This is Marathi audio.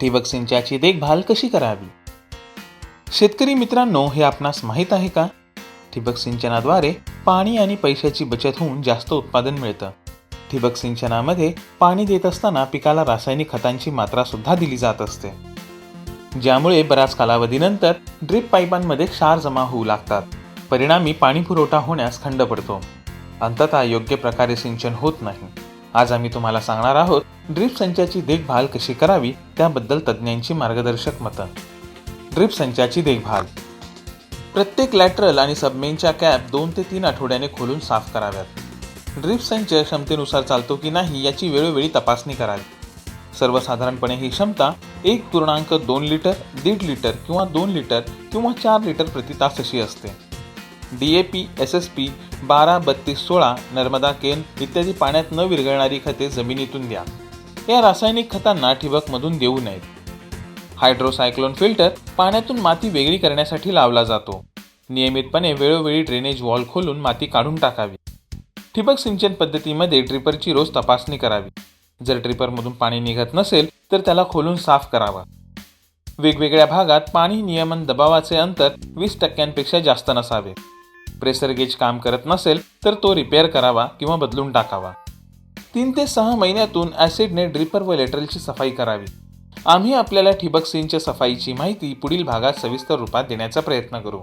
ठिबक सिंचाची देखभाल कशी करावी? शेतकरी मित्रांनो हे आपणास माहीत आहे का? ठिबक सिंचनाद्वारे पाणी आणि पैशाची बचत होऊन जास्त उत्पादन मिळतं. ठिबक सिंचनामध्ये पाणी देत असताना पिकाला रासायनिक खतांची मात्रा सुद्धा दिली जात असते. ज्यामुळे बराच कालावधीनंतर ड्रीप पाईपांमध्ये क्षार जमा होऊ लागतात. परिणामी पाणी पुरवठा होण्यास खंड पडतो. अंततः योग्य प्रकारे सिंचन होत नाही. आज आम्ही तुम्हाला सांगणार आहोत ड्रीप संचाची देखभाल कशी करावी त्याबद्दल तज्ज्ञांची मार्गदर्शक मतं. ड्रीप संचाची देखभाल. प्रत्येक लॅटरल आणि सबमेनच्या कॅप दोन ते तीन आठवड्याने खोलून साफ कराव्यात. ड्रीप संच क्षमतेनुसार चालतो की नाही याची वेळोवेळी तपासणी करावी. सर्वसाधारणपणे ही क्षमता एक पूर्णांक दोन लिटर दीड लिटर किंवा दोन लिटर किंवा चार लिटर प्रति तास अशी असते. D A P S S P बारा बत्तीस सोळा नर्मदा केन इत्यादी पाण्यात न विरघळणारी खते जमिनीतून द्या या रासायनिक खतांना ठिबकमधून देऊ नयेत. हायड्रोसायक्लोन फिल्टर पाण्यातून माती वेगळी करण्यासाठी लावला जातो. नियमितपणे वेळोवेळी ड्रेनेज वॉल खोलून माती काढून टाकावी. ठिबक सिंचन पद्धतीमध्ये ड्रिपरची रोज तपासणी करावी. जर ड्रिपरमधून पाणी निघत नसेल तर त्याला खोलून साफ करावा. वेगवेगळ्या भागात पाणी नियमन दबावाचे अंतर वीस टक्क्यांपेक्षा जास्त नसावे. प्रेशर गेज काम करत नसेल तर तो रिपेअर करावा किंवा बदलून टाकावा. तीन ते सहा महिन्यातून ॲसिडने ड्रिपर व लेटरलची सफाई करावी. आम्ही आपल्याला ठिबक सिंच सफाईची माहिती पुढील भागात सविस्तर रूपात देण्याचा प्रयत्न करू.